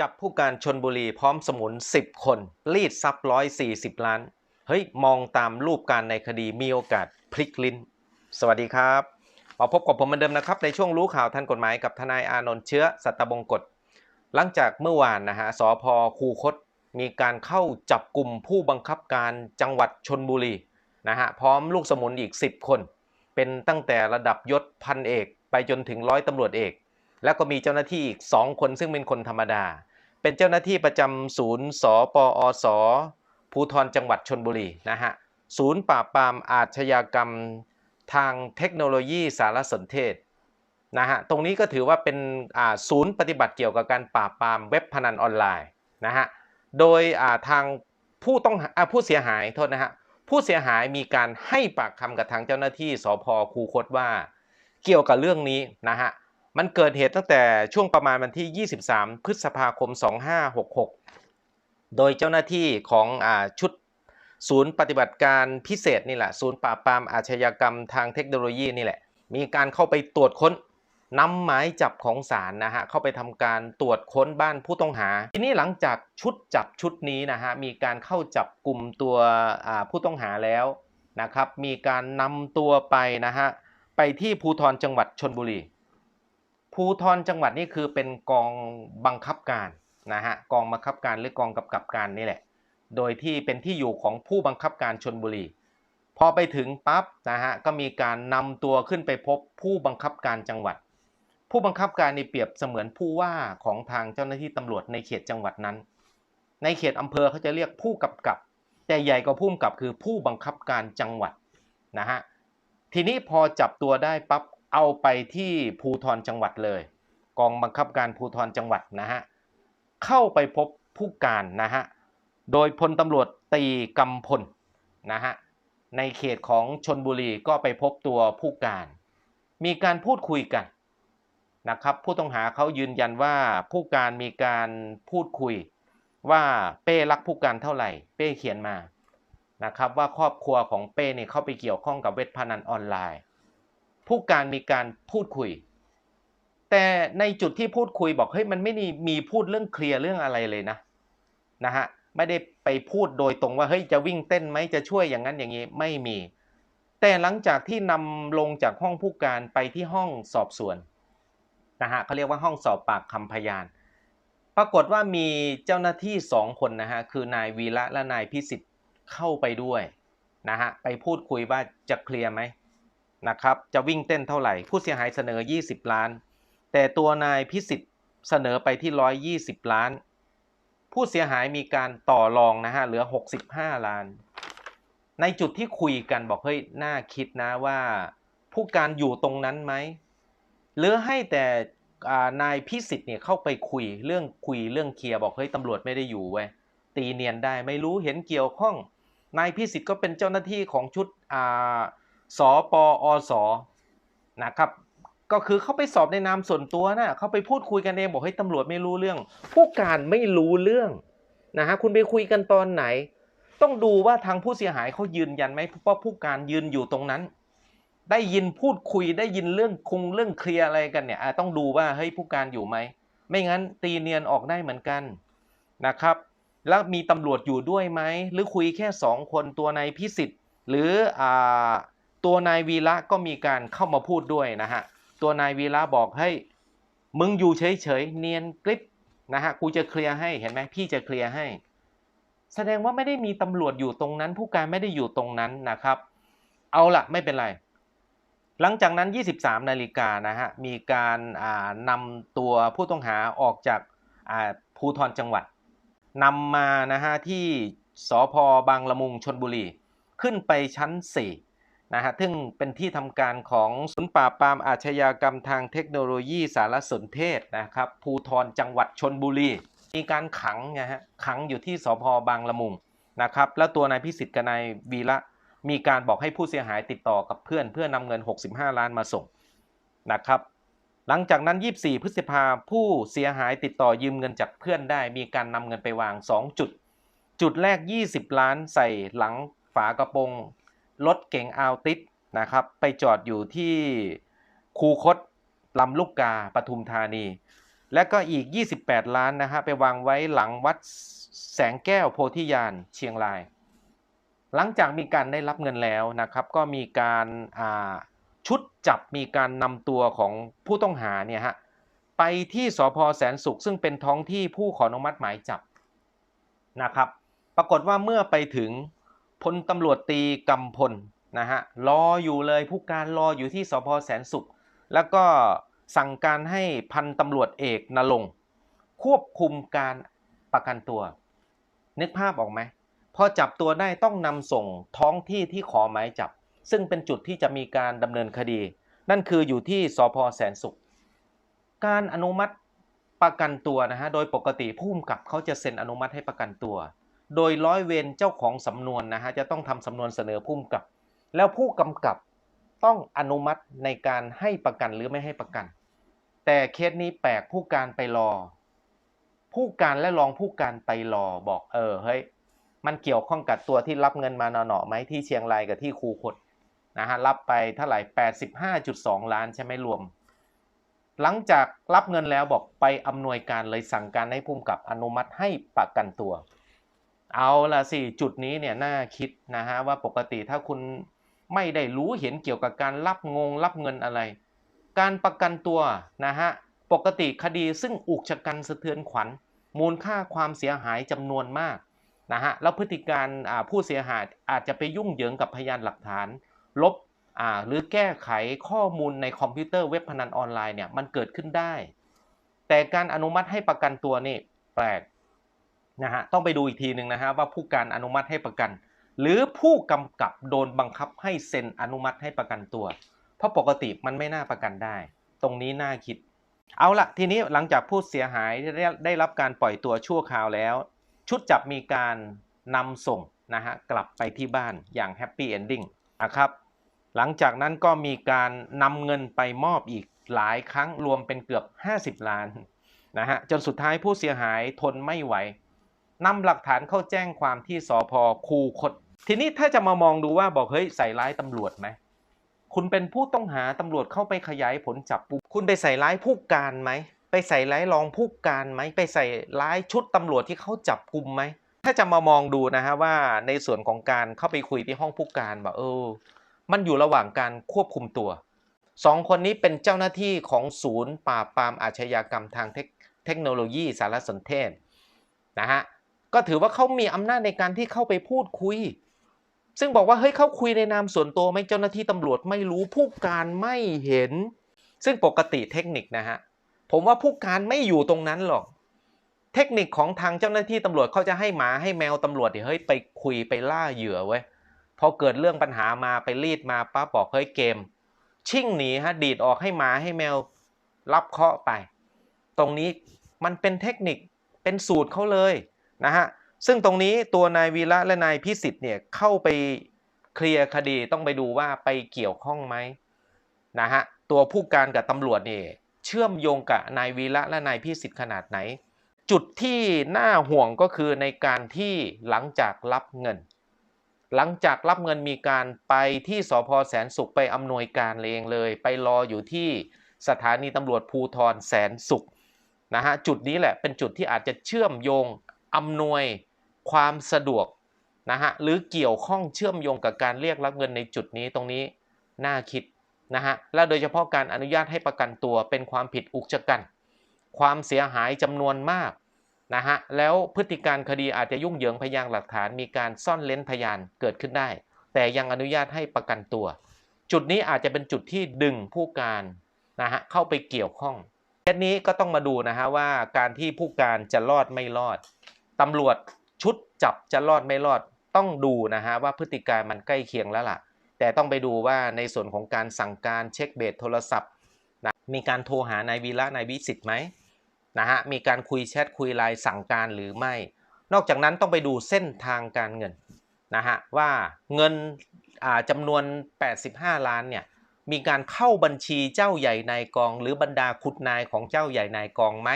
จับผู้การชนบุรีพร้อมสมุน 10 คน รีดทรัพย์140ล้าน เฮ้ย มองตามรูปการในคดีมีโอกาสพลิกลิ้น สวัสดีครับ มาพบกับผมเหมือนเดิมนะครับ ในช่วงรู้ข่าวทันกฎหมายกับทนายอานนท์เชื้อสัตบงกฎ หลังจากเมื่อวานนะฮะสพคูคต มีการเข้าจับกลุ่มผู้บังคับการจังหวัดชนบุรีนะฮะพร้อมลูกสมุนอีก 10 คน เป็นตั้งแต่ระดับยศพันเอก ไปจนถึงร้อยตำรวจเอก แล้วก็มีเจ้าหน้าที่อีก2คนซึ่งเป็นคนธรรมดา เป็นเจ้าหน้าที่ประจำศูนย์สปอสภูธรจังหวัดชนบุรีนะฮะศูนย์ปราบปรามอาชญากรรมทางเทคโนโลยีสารสนเทศนะฮะตรงนี้ก็ถือว่าเป็นศูนย์ปฏิบัติเกี่ยวกับการปราบปรามเว็บพนันออนไลน์นะฮะโดยทางผู้ต้องอผู้เสียหายโทษนะฮะผู้เสียหายมีการให้ปากคำกับทางเจ้าหน้าที่สพคูคตว่า เกี่ยวกับเรื่องนี้นะฮะ มันเกิดเหตุตั้งแต่ช่วงประมาณวันที่ 23 พฤษภาคม 2566 โดยเจ้าหน้าที่ของอชุดศูนย์ปฏิบัติการพิเศษนี่แหละ ศูนย์ปราบปรามอาชญากรรมทางเทคโนโลยีนี่แหละ มีการเข้าไปตรวจค้นนำหมายจับของศาลนะฮะ เข้าไปทำการตรวจค้นบ้านผู้ต้องหา ทีนี้หลังจากชุดจับชุดนี้นะฮะ มีการเข้าจับกลุ่มตัวผู้ต้องหาแล้วนะครับ มีการนำตัวไปนะฮะ ไปที่ภูธรจังหวัดชนบุรี ภูธรจังหวัดนี่คือเป็นกองบังคับการนะฮะกองบังคับการหรือกองกำกับการนี่แหละ โดยที่เป็นที่อยู่ของผู้บังคับการชนบุรี พอไปถึงปั๊บนะฮะก็มีการนำตัวขึ้นไปพบผู้บังคับการจังหวัด ผู้บังคับการนี่เปรียบเสมือนผู้ว่าของทางเจ้าหน้าที่ตำรวจในเขตจังหวัดนั้น ในเขตอำเภอเขาจะเรียกผู้กำกับ แต่ใหญ่กว่าผู้กำกับคือผู้บังคับการจังหวัดนะฮะทีนี้พอจับตัวได้ปั๊บ เอาไปที่ภูธรจังหวัดเลย กองบังคับการภูธรจังหวัดนะฮะเข้าไปพบผู้การนะฮะโดยพลตำรวจตีกำพลนะฮะในเขตของชนบุรีก็ไปพบตัวผู้การ มีการพูดคุยกันนะครับผู้ต้องหาเขายืนยันว่าผู้การมีการพูดคุย ว่าเป้รักผู้การเท่าไหร่ เป้เขียนมานะครับว่าครอบครัวของเป้เนี่ยเข้าไปเกี่ยวข้องกับเว็บพนันออนไลน์ ผู้การมีการพูดคุย แต่ในจุดที่พูดคุยบอกเฮ้ยมันไม่มีมีพูดเรื่องเคลียร์เรื่องอะไรเลยนะนะฮะไม่ได้ไปพูดโดยตรงว่าเฮ้ยจะวิ่งเต้นไหมจะช่วยอย่างนั้นอย่างนี้ไม่มี แต่หลังจากที่นำลงจากห้องผู้การไปที่ห้องสอบสวนนะฮะเขาเรียกว่าห้องสอบปากคำพยาน ปรากฏว่ามีเจ้าหน้าที่สองคนนะฮะคือนายวีระและนายพิสิทธิ์เข้าไปด้วยนะฮะไปพูดคุยว่าจะเคลียร์ไหม นะครับจะวิ่งเต้นเท่าไหร่ ผู้เสียหายเสนอ 20 ล้าน แต่ตัวนายพิสิทธิ์เสนอไปที่ 120 ล้าน ผู้เสียหายมีการต่อรองนะฮะเหลือ 65 ล้าน ในจุดที่คุยกันบอกเฮ้ยน่าคิดนะว่า ผู้การอยู่ตรงนั้นไหมหรือให้แต่นายพิสิทธิ์เนี่ยเข้าไปคุยเรื่องคุยเรื่องเคลียร์บอกเฮ้ยตำรวจไม่ได้อยู่เว้ยตีเนียนได้ไม่รู้เห็นเกี่ยวข้องนายพิสิทธิ์ก็เป็นเจ้าหน้าที่ของชุดอ่า สปอสนะครับ ก็คือเขาไปสอบในนามส่วนตัวนะเขาไปพูดคุยกันเองบอกเฮ้ตำรวจไม่รู้เรื่อง ผู้การไม่รู้เรื่องนะฮะคุณไปคุยกันตอนไหน ต้องดูว่าทางผู้เสียหายเขายืนยันไหมว่าผู้การยืนอยู่ตรงนั้น ได้ยินพูดคุยได้ยินเรื่องคงเรื่องเคลียร์อะไรกันเนี่ยต้องดูว่าเฮ้ยผู้การอยู่ไหมไม่งั้นตีเนียนออกได้เหมือนกันนะครับแล้วมีตำรวจอยู่ด้วยไหมหรือคุยแค่สองคนตัวนายพิสิทธิ์หรืออ่า ตัวนายวีระก็มีการเข้ามาพูดด้วยนะฮะ ตัวนายวีระบอกให้มึงอยู่เฉยๆเนียนกริบนะฮะกูจะเคลียร์ให้เห็นไหมพี่จะเคลียร์ให้ แสดงว่าไม่ได้มีตำรวจอยู่ตรงนั้น ผู้การไม่ได้อยู่ตรงนั้นนะครับ เอาละไม่เป็นไร หลังจากนั้น 23 นาฬิกานะฮะมีการนำตัวผู้ต้องหาออกจากภูธรจังหวัดนำมานะฮะที่สพบางละมุงชนบุรี ขึ้นไปชั้น 4 นะฮะซึ่งเป็นที่ทำการของศูนย์ปราบปรามอาชญากรรมทางเทคโนโลยีสารสนเทศนะครับภูธรจังหวัดชนบุรี มีการขังนะฮะขังอยู่ที่สพบางละมุงนะครับแล้วตัวนายพิสิทธิ์กับนายวีระมีการบอกให้ผู้เสียหายติดต่อกับเพื่อนเพื่อนำเงิน 65 ล้านมาส่งนะครับหลังจากนั้น 24 พฤษภาผู้เสียหายติดต่อยืมเงินจากเพื่อนได้ มีการนำเงินไปวาง 2 จุด จุดแรก 20 ล้านใส่หลังฝากระโปรง รถเก๋งอัลติสนะครับไปจอดอยู่ที่คูคตลำลูกกาปทุมธานี และก็อีก 28 ล้านนะฮะไปวางไว้หลังวัดแสงแก้วโพธิญาณเชียงราย หลังจากมีการได้รับเงินแล้วนะครับก็มีการาชุดจับมีการนำตัวของผู้ต้องหาเนี่ยฮะไปที่สพแสนสุขซึ่งเป็นท้องที่ผู้ขออนุมัติหมายจับนะครับ ปรากฏว่าเมื่อไปถึง พลตำรวจตีกำพลนะฮะรออยู่เลยผู้การรออยู่ที่สพแสนสุข แล้วก็สั่งการให้พันตำรวจเอกนรงค์ควบคุมการประกันตัว นึกภาพออกไหมพอจับตัวได้ต้องนำส่งท้องที่ที่ขอหมายจับ ซึ่งเป็นจุดที่จะมีการดำเนินคดี นั่นคืออยู่ที่สพแสนสุข การอนุมัติประกันตัวนะฮะโดยปกติผู้กำกับเขาจะเซ็นอนุมัติให้ประกันตัว โดยร้อยเวรเจ้าของสำนวนนะฮะจะต้องทำสำนวนเสนอผู้กำกับ แล้วผู้กำกับต้องอนุมัติในการให้ประกันหรือไม่ให้ประกัน แต่เคสนี้แปลกผู้การไปรอ ผู้การและรองผู้การไปรอบอกเออเฮ้ยมันเกี่ยวข้องกับตัวที่รับเงินมาหนอๆไหมที่เชียงรายกับที่คูคตนะฮะรับไปเท่าไหร่ 85.2 ล้านใช่ไหมรวม หลังจากรับเงินแล้วบอกไปอำนวยการเลยสั่งการให้ผู้กำกับอนุมัติให้ประกันตัว เอาละสิจุดนี้เนี่ยน่าคิดนะฮะว่าปกติถ้าคุณไม่ได้รู้เห็นเกี่ยวกับการรับงงรับเงินอะไร การประกันตัวนะฮะปกติคดีซึ่งอุกชะกันสะเทือนขวัญ มูลค่าความเสียหายจำนวนมากนะฮะแล้วพฤติการผู้เสียหายอาจจะไปยุ่งเหยิงกับพยานหลักฐาน ลบหรือแก้ไขข้อมูลในคอมพิวเตอร์เว็บพนันออนไลน์เนี่ยมันเกิดขึ้นได้ แต่การอนุมัติให้ประกันตัวนี่แปลก นะฮะต้องไปดูอีกทีหนึ่งนะฮะว่าผู้การอนุมัติให้ประกัน หรือผู้กำกับโดนบังคับให้เซ็นอนุมัติให้ประกันตัว เพราะปกติมันไม่น่าประกันได้ ตรงนี้น่าคิด เอาละทีนี้หลังจากผู้เสียหายได้ได้รับการปล่อยตัวชั่วคราวแล้ว ชุดจับมีการนำส่งนะฮะกลับไปที่บ้านอย่างแฮปปี้เอนดิ้งนะครับหลังจากนั้นก็มีการนำเงินไปมอบอีกหลายครั้งรวมเป็นเกือบ 50 ล้านนะฮะจนสุดท้ายผู้เสียหายทนไม่ไหว นำหลักฐานเข้าแจ้งความที่สพคูคตทีนี้ถ้าจะมามองดูว่าบอกเฮ้ยใส่ร้ายตำรวจไหมคุณเป็นผู้ต้องหาตำรวจเข้าไปขยายผลจับปุ๊บคุณไปใส่ร้ายผู้การไหมไปใส่ร้ายรองผู้การไหมไปใส่ร้ายชุดตำรวจที่เขาจับกลุ่มไหมถ้าจะมามองดูนะฮะว่าในส่วนของการเข้าไปคุยที่ห้องผู้การบอกเออ มันอยู่ระหว่างการควบคุมตัวสองคนนี้เป็นเจ้าหน้าที่ของศูนย์ปราบปรามอาชญากรรมทางเทเทคโนโลยีสารสนเทศนะฮะ ก็ถือว่าเขามีอำนาจในการที่เข้าไปพูดคุย ซึ่งบอกว่าเฮ้ยเขาคุยในนามส่วนตัวไหม่เจ้าหน้าที่ตำรวจไม่รู้ผู้การไม่เห็น ซึ่งปกติเทคนิคนะฮะผมว่าผู้การไม่อยู่ตรงนั้นหรอกเทคนิคของทางเจ้าหน้าที่ตำรวจเขาจะให้หมาให้แมวตำรวจเนี่เฮ้ยไปคุยไปล่าเหยื่อเว้ยพอเกิดเรื่องปัญหามาไปรีดมาปั๊บอกเฮ้ยเกม ชิ่งหนีฮะดีดออกให้หมาให้แมวรับเคาะไป ตรงนี้มันเป็นเทคนิคเป็นสูตรเขาเลย นะฮะซึ่งตรงนี้ตัวนายวีระและนายพิสิทธิ์เนี่ยเข้าไปเคลียร์คดีต้องไปดูว่าไปเกี่ยวข้องไหมนะฮะตัวผู้การกับตำรวจเนี่ยเชื่อมโยงกับนายวีระและนายพิสิทธิ์ขนาดไหน จุดที่น่าห่วงก็คือในการที่หลังจากรับเงิน หลังจากรับเงินมีการไปที่สพแสนสุขไปอำนวยการเองเลย ไปรออยู่ที่สถานีตำรวจภูทรแสนสุขนะฮะจุดนี้แหละเป็นจุดที่อาจจะเชื่อมโยง อำนวยความสะดวกนะฮะหรือเกี่ยวข้องเชื่อมโยงกับการเรียกรับเงินในจุดนี้ตรงนี้น่าคิดนะฮะและโดยเฉพาะการอนุญาตให้ประกันตัวเป็นความผิดอุกชะกัน ความเสียหายจำนวนมากนะฮะแล้วพฤติการคดีอาจจะยุ่งเหยิงพยานหลักฐานมีการซ่อนเล้นพยานเกิดขึ้นได้ แต่ยังอนุญาตให้ประกันตัว จุดนี้อาจจะเป็นจุดที่ดึงผู้การนะฮะเข้าไปเกี่ยวข้องเคสนี้ก็ต้องมาดูนะฮะว่าการที่ผู้การจะรอดไม่รอด ตำรวจชุดจับจะรอดไม่รอดต้องดูนะฮะว่าพฤติการมันใกล้เคียงแล้วล่ะ แต่ต้องไปดูว่าในส่วนของการสั่งการเช็คเบสโทรศัพท์นะมีการโทรหานายวีระนายวิสิทธิ์ไหมนะฮะมีการคุยแชทคุยไลน์สั่งการหรือไม่ นอกจากนั้นต้องไปดูเส้นทางการเงินนะฮะว่าเงินอ่าจำนวน 85 ล้านเนี่ยมีการเข้าบัญชีเจ้าใหญ่นายกอง หรือบรรดาขุดนายของเจ้าใหญ่นายกองไหม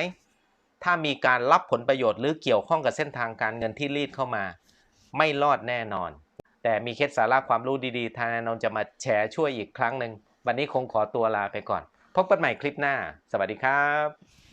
ถ้ามีการรับผลประโยชน์หรือเกี่ยวข้องกับเส้นทางการเงินที่รีดเข้ามา ไม่รอดแน่นอน แต่มีเคล็ดสาระความรู้ดีๆ ทางนนจะมาแชร์ช่วยอีกครั้งหนึ่งวันนี้คงขอตัวลาไปก่อน พบกันใหม่คลิปหน้า สวัสดีครับ